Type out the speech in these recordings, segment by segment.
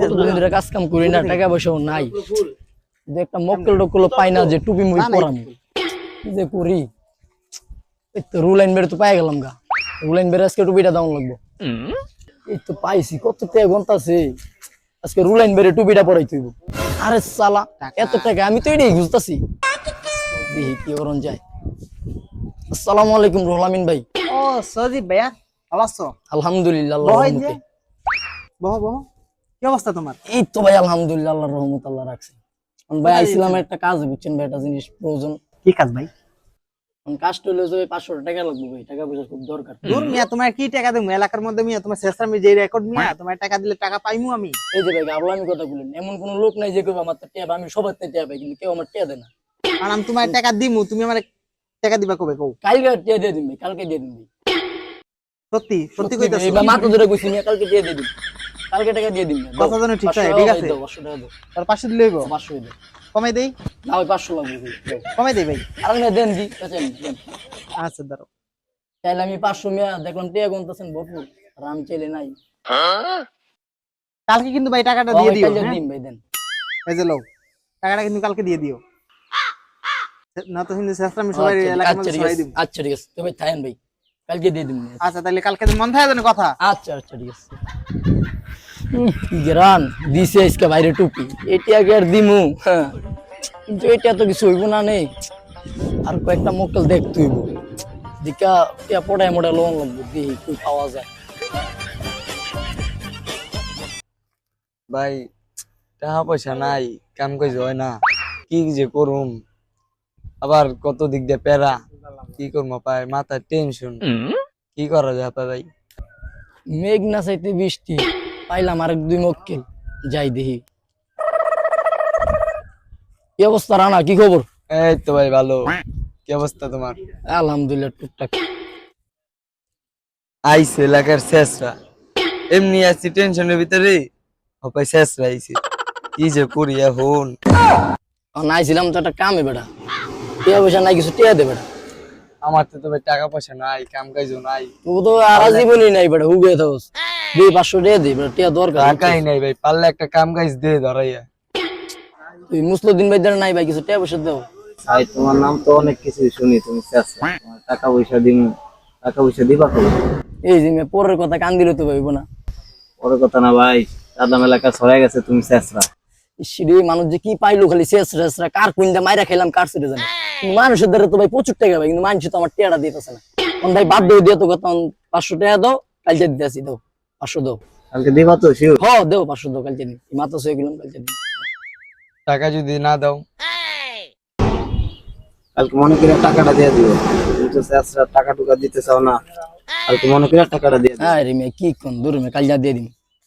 কতদিন ধরে কাজ কাম করি না টাকা পয়সাও নাই। যে একটা মক্কেল টক্কেল পাই না যে টুপি পরাম। কি যে করি। এই তো রুল আইন বেড়ে তো পাই গেলাম গা। রুল আইন বেড়ে আজকে টুপিটা দাম লাগবো। এই তো পাইছি কত টাকা গন্তাছে আজকে রুল আইন বেড়ে টুপিটা পরাই তুইব আরে সালা এত টাকা আমি তো এটাই বুঝতেছি দেখি কি যায়। আসসালামু আলাইকুম রুহুল আমিন ভাই। ও সজীব ভাইয়া ভালো আছো? আলহামদুলিল্লাহ আল্লাহর। রহমতে। বহ বহ। কি অবস্থা তোমার? এই তো ভাই আলহামদুলিল্লাহ আল্লাহর রহমত আল্লাহ রাখছে। ভাই আইছিলাম একটা কাজ বুঝছেন ভাই একটা জিনিস প্রয়োজন। কি কাজ ভাই? কাজটা হলো যে পাঁচশো টাকা লাগবে ভাই টাকা পয়সা খুব দরকার। দূর মিয়া তোমার কি টাকা দেবো? এলাকার মধ্যে মিয়া তোমার শেষ আমি যে রেকর্ড মিয়া তোমার টাকা দিলে টাকা পাইমু আমি। এই যে ভাই আবলামি কথা বলেন এমন কোন লোক নাই যে কেউ আমার তো আমি সবার তো ট্যাব কিন্তু কেউ আমার ট্যাব দেয় না। আর আমি তোমার টাকা দিমু তুমি আমার টাকা দিবা কবে কও? কালকে ট্যাব দিয়ে কালকে দিয়ে ভাই। সত্যি সত্যি কইতাছো? মাথা ধরে কইছি মিয়া, কালকে দিয়ে দিয়ে দিন কালকে টাকা দিয়ে দিন কথা ঠিক ঠিক আছে? টাকা দাও দিলে হইব পাঁচশো দাও কমাই দেই? না ওই পাঁচশো লাগবে ভাই, কমাই দেই ভাই? আর না দেন দি দেন আচ্ছা চাইলে আমি পাঁচশো মেয়া দেখলাম টিয়া গুনতেছেন ভরপুর আর আমি চাইলে নাই। কালকে কিন্তু ভাই টাকাটা দিয়ে দিও হ্যাঁ? দিন ভাই দেন। এই যে লও টাকাটা কিন্তু কালকে দিয়ে দিও। না তো শেষ আমি সবাই আচ্ছা, এলাকার আচ্ছা মধ্যে ঠিক সবাই আছে দিব। আচ্ছা ঠিক আছে। তো ভাই থাকেন ভাই। কালকে দিয়ে দিন আচ্ছা তাহলে কালকে মন থাকে যেন কথা? আচ্ছা আচ্ছা ঠিক আছে। কি গ্রান দিছে আজকে বাইরে টুপি। এটি আগে আর দিমু। হ্যাঁ। কিন্তু এটা তো কিছু হইব না নেই আর কয়েকটা মক্কেল দেখতে হইব। দিকা টিয়া পড়ায় মোড়া লোন লাগবে দেখি কই পাওয়া যায়। ভাই টাকা পয়সা নাই কাম কাজ হয় না। কি যে করুম। আবার কত দিক দিয়ে প্যারা। কি করব পাই মাথায় টেনশন কি করা যায় ভাই? মেঘ না চাইতে বৃষ্টি পাইলাম আরেক দুই মক্কেল যাই দেখি। কি অবস্থা রানা কি খবর? এই তো ভাই ভালো। কি অবস্থা তোমার? আলহামদুলিল্লাহ টুকটাক। আইসে এলাকার শেষরা। এমনি আছি টেনশনের ভিতরে হপাই শেষরা আইসে। কি যে করি এখন? নাইছিলাম তো একটা কামে বেটা। টিয়া পয়সা নাই কিছু টিয়া দে বেটা। আমার তো ভাই টাকা পয়সা নাই কাম কাজও নাই। তুই তো আর জীবনই নাই বেটা হুগে থাকস। দুই পাঁচশো টিয়া দে বেটা টিয়া দরকার টাকাই নাই ভাই পারলে একটা কাম কাজ দে ধরাইয়া। তুই মুসলুদ্দিন ভাই দ্বারা নাই ভাই কিছু টিয়া পয়সা দাও। ভাই তোমার নাম তো অনেক কিছুই শুনি তুমি টাকা পয়সা দিন টাকা পয়সা দিবা কবে এই যে পরের কথা কান দিলে তো ভাইব না। ওর কথা না ভাই দাদাম মেলাকা ছড়াই গেছে তুমি চেষ্টা সিঁড়ি মানুষ যে কি পাইলো খালি শেষ রেসরা কার কুইন্দা মাইরা খেলাম কার সেটা জানে। মানুষের দ্বারা তো ভাই প্রচুর টাকা ভাই কিন্তু মানুষ তো আমার টিয়াটা দিতেছে না। তখন ভাই বাধ্য দিয়ে তো কথা পাঁচশো টাকা দাও কালকে দিতে আসি দাও পাঁচশো দাও। কালকে দিবা তো শিওর হ দেও পাঁচশো দাও কালকে দিন মাথা শুয়ে গেলাম কালকে দিন টাকা যদি না দাও। কালকে মনে করে টাকাটা দিয়ে দিও। তুমি তো চেষ্টা টাকা টুকা দিতে চাও না। কালকে মনে করে টাকাটা দিয়ে দিও। হ্যাঁ রে মেয়ে কি কোন দূর মেয়ে কাল যা দিয়ে দিন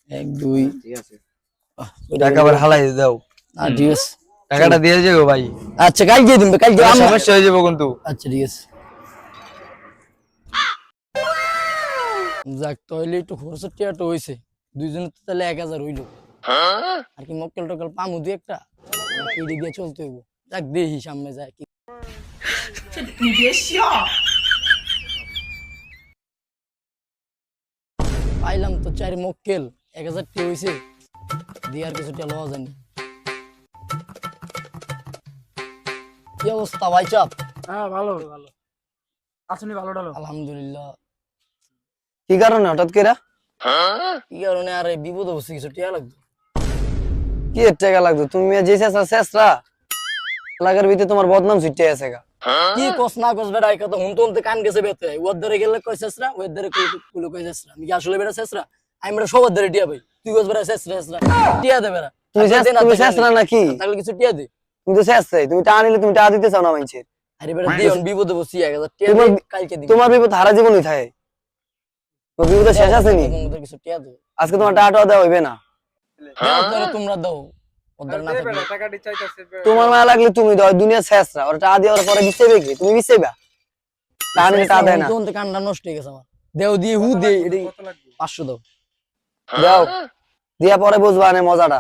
এক দুই ঠিক আছে। টাকা আবার হালাই দাও। আর ঠিক আছে টাকাটা দিয়ে যাব ভাই। আচ্ছা কাল দিয়ে দিন কাল দিয়ে সমস্যা হয়ে যাব কিন্তু। আচ্ছা ঠিক আছে। যাক তাহলে একটু খরচের টিয়াটা হয়েছে। দুইজনের তো তাহলে এক হাজার হইল। আর কি মক্কেল টক্কেল পামু দু একটা? পিডি দিয়ে চলতে হইব। যাক দেখি সামনে যায় কি। পাইলাম তো চার মক্কেল। এক হাজার টি হয়েছে দিয়ে আর কিছু টিয়া লওয়া জানি কি অবস্থা ভাই চাপ? হ্যাঁ ভালো। ভালো আসুনি ভালো ডালো আলহামদুলিল্লাহ। কি কারণে হঠাৎ করে? কি কারণে? আরে বিপদ অবস্থা কিছু টিয়া লাগতো কি টাকা লাগতো তুমি যে শেষরা শেষরা এলাকার ভিতরে তোমার বদনাম ছুটে আছে গা। কি কস না কস বেড়া এই কথা হুনতে হুনতে কান গেছে বেতে। ওর ধরে গেলে কই শেষরা ওর ধরে কুলো কই শেষরা আমি কি আসলে বেড়া শেষরা আমি বেড়া সবার ধরে টিয়া ভাই তুই কস বেড়া শেষরা শেষরা টিয়া দে বেড়া। তুমি শেষরা নাকি? তাহলে কিছু টিয়া দে। তুমি তো শেষরাই তুমি টাকা নিলে তুমি টাকা দিতে চাও না মাইনছে আরে বেড়া দিও বিপদে বসি কালকে দিবি। তোমার বিপদ হারা জীবনই থাকে। তোমার বিপদ শেষ আছে নি কিছু টিয়া দে আজকে তোমার টাকা টাকা দেওয়া হইবে না। দাও তাহলে তোমরা দাও। ওদের না তোমার মায়া লাগলে তুমি দাও দুনিয়া শেষরা ওর টাকা দেওয়ার পরে বিচ্ছেবে কি? তুমি বিচ্ছেবা টাকা নিলে টাকা দেয় না। হুনতে হুনতে কানটা নষ্ট হয়ে গেছে আমার। দেও দিয়ে হু দে এটাই পাঁচশো দাও। দাও। দিয়া পরে বুঝবা না মজাটা।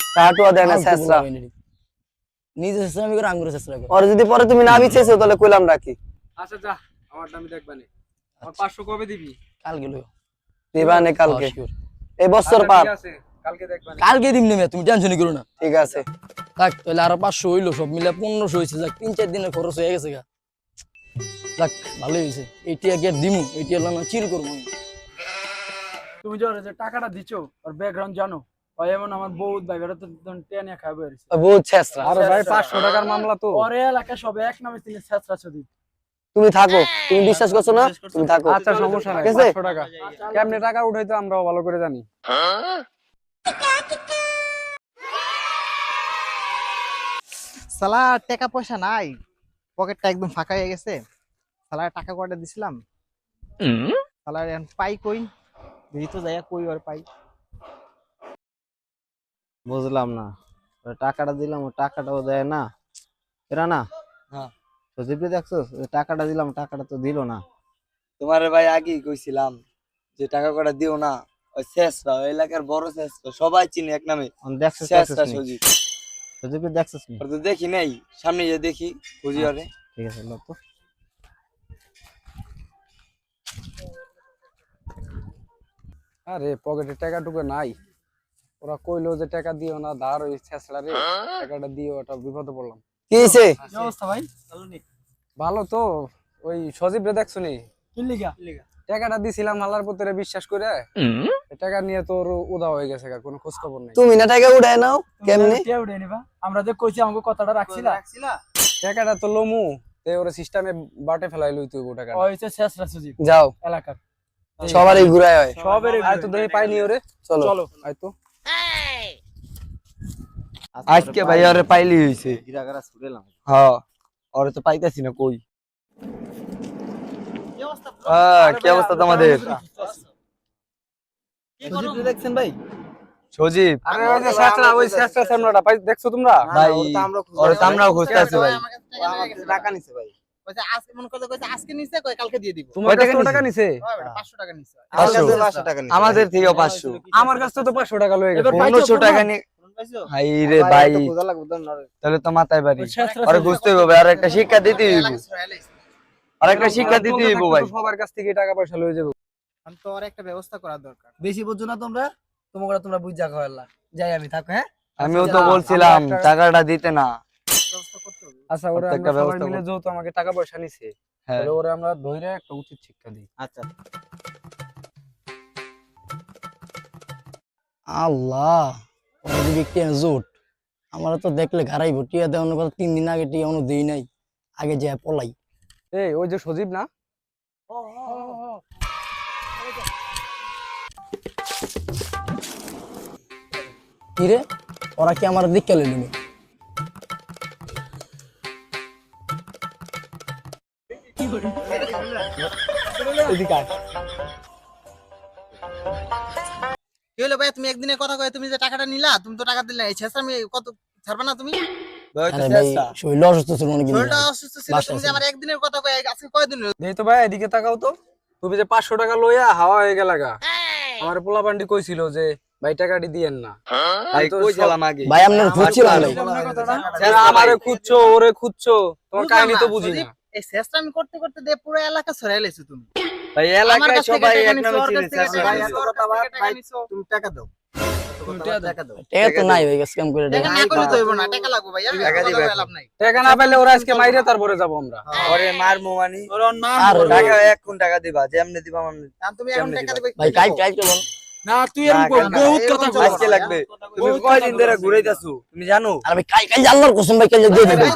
টাকা টুয়া দেয় না শেষরা। নিজে চেষ্টা আমি করে আঙ্গুরে চেষ্টা করে। ওর যদি পরে তুমি না বিচ্ছেছো তাহলে কইলাম রাখি আচ্ছা যা আমার দামি দেখবানি আমার পাঁচশো কবে দিবি? কাল গেল দিবা নে কালকে। এই বছর আচ্ছা, পার কালকে দেখবানি কালকে তুমি টেনশনই করো না। ঠিক আছে। থাক তাহলে আরও পাঁচশো হইল সব মিলে পনেরোশো হয়েছে যাক তিন চার দিনের খরচ হয়ে গেছে গা। যাক ভালোই হয়েছে এইটি আগে দিমু? এইটি হলো না চিল করব। তুমি যে যে টাকাটা দিছো ওর ব্যাকগ্রাউন্ড জানো? ভাই এমন আমার বহুত ভাই ওরা তো টেনে খাবে বহুত ছেসরা আরে ভাই 500 টাকার মামলা তো। ওরে এলাকা সব এক নামে তিনি ছেঁচড়া ছদি তুমি থাকো তুমি বিশ্বাস করছ না? তুমি থাকো। আচ্ছা সমস্যা নাই 500 টাকা। কেমনে টাকা উঠাইতে আমরাও ভালো করে জানি। সালা টাকা পয়সা নাই পকেটটা একদম ফাঁকা হয়ে গেছে। সালার টাকা কয়টা দিছিলাম? সালার এখন পাই কই? দেখি তো যাইয়া কই আর পাই। বুঝলাম না। টাকাটা দিলাম ও টাকাটাও দেয় না। এরা না? হ্যাঁ। সজীবকে দেখছ টাকাটা দিলাম টাকাটা তো দিল না। তোমারে ভাই আগেই কইছিলাম যে টাকা কটা দিও না। ওই শেষরা ওই এলাকার বড় শেষরা সবাই চিনি এক নামে। অন দেখছিস শেষরা? সজিব। সজীবকে দেখছিস নি? তো দেখি নাই সামনে যে দেখি খুঁজি ওরে ঠিক আছে লো তো। আরে পকেটে টাকা টুকু নাই। ওরা কইলো যে টাকা দিও না ধার ওই ছেঁচড়া রে টাকাটা দিও ওটা বিপদে পড়লাম। কি হয়েছে কি অবস্থা ভাই? ভালো তো ওই সজীব রে দেখছ নি? টাকাটা দিছিলাম আল্লাহর পুত্রে বিশ্বাস করে। টাকা নিয়ে তোর উদা হয়ে গেছে কোনো খোঁজ খবর নেই। তুমি না টাকা উঠায় নাও কেমনে? আমরা যে কইছি আমাকে কথাটা রাখছিলা? টাকাটা তো লমু তে ওর সিস্টেমে বাটে ফেলাই লই তুই টাকা হয়েছে শেষ রাসুজি যাও। এলাকার। সবারই ঘুরায় হয়। সবের আর তো দেখি পাইনি ওরে। চলো। চলো আয় তো। আজকে ভাই ওরে পাইলি হইছে। গিরাগারা ছুড়েলাম হ্যাঁ ওরে তো পাইতাছি না কই? কি অবস্থা? তোমাদের? দেখছেন ভাই? সজীব? আরে ওই যে শেষরা ওই শেষরা সামনাটা পাই দেখছ তোমরা? ভাই ওর তো আমরাও খুঁজতেছি টাকা নিছে ভাই। কইছে আজকে আজকে নিছে কই কালকে দিয়ে দিব। তোমার কাছে টাকা নিছে? বেটা 500 টাকা নিছে। আমার কাছে পাঁচশো। টাকা আমাদের থেকে পাঁচশো। আমার কাছে তো পাঁচশো টাকা পনেরোশো টাকা নিয়ে হাই রে ভাই। তো খোঁজা লাগবে তো না তাহলে তো মাথায় বাড়ি। আরে বুঝতে হবে আর একটা শিক্ষা দিতে হইব। আর একটা শিক্ষা দিতে হইব ভাই। সবার কাছ থেকে টাকা পয়সা লয়ে যাব। এখন তো আর একটা ব্যবস্থা করা দরকার। বেশি বুঝছ না তোমরা? তোমাকে তোমরা বুঝা খাওয়ালা যাই আমি থাকো হ্যাঁ? আমিও তো বলছিলাম টাকাটা দিতে না। ব্যবস্থা আচ্ছা ওরা প্রত্যেকটা ব্যবস্থা মিলে যেহেতু আমাকে টাকা পয়সা নিছে হ্যাঁ। তাহলে ওরা আমরা ধইরে একটা উচিত শিক্ষা দিই। আচ্ছা। আল্লাহ। ওরা জোট আমার তো দেখলে ঘাড়াইব টিয়া দেওয়ানোর কথা তিন দিন আগে টিয়া দিই নাই। আগে যায় পলাই। এই ওই যে সজীব না? কিরে? ওরা কি আমার দিক কেলে নেবে এদিকে হলো ভাই? তুমি একদিনের কথা কয়ে তুমি যে টাকাটা নিলা তুমি তো টাকা দিলে এই শেষ আমি কত ছাড়বা না তুমি? ভাই তো আরে ভাই চেষ্টা। শরীর অসুস্থ ছিল শরীরটা অসুস্থ ছিল তুমি যে আমার একদিনের কথা কয়ে আজকে কয়দিন এই তো ভাই এদিকে তাকাও তো। তুমি যে পাঁচশো টাকা লইয়া হাওয়া হয়ে গেল গা। আমার পোলা পান্ডি কইছিল যে ভাই টাকাটি দিয়েন না। ভাই কই সব- আগে? ভাই আপনার খুঁজছিলাম ভাই আমারে খুঁজছো ওরে খুঁজছো। তোমার কাহিনী তো বুঝি না। এই শেষটা আমি করতে করতে পুরো এলাকা ছড়াইলেছো তুমি। ভাই এলাকায় সবাই এক নামে ওর কাছ চিনে থেকে টাকা ভাই। তুমি টাকা দাও টাকা দাও টাকা তো নাই ভাই স্ক্যাম করে টাকা দেয় না করলে তো হইব না টাকা লাগবে ভাই আমি টাকা কথা দিবে বলে এখন। লাভ নাই টাকা না পাইলে ওরা আজকে মাইরে তারপরে যাব আমরা ওরে মার মোমানি আর টাকা এক কোন টাকা দিবা যেমনে মানে না তুই? বহুত কথা আজকে লাগবে তুমি কয়দিন ধরে ঘুরাইতাছো তুমি জানো আর ভাই আল্লাহর কসম ভাই কাজ দিয়ে দেবে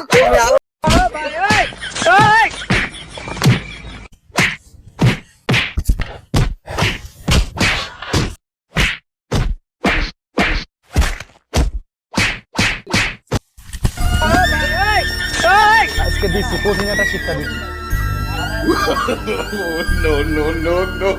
আজকে দিচ্ছি কঠিন একটা শিক্ষা দিচ্ছি no, no, no, no.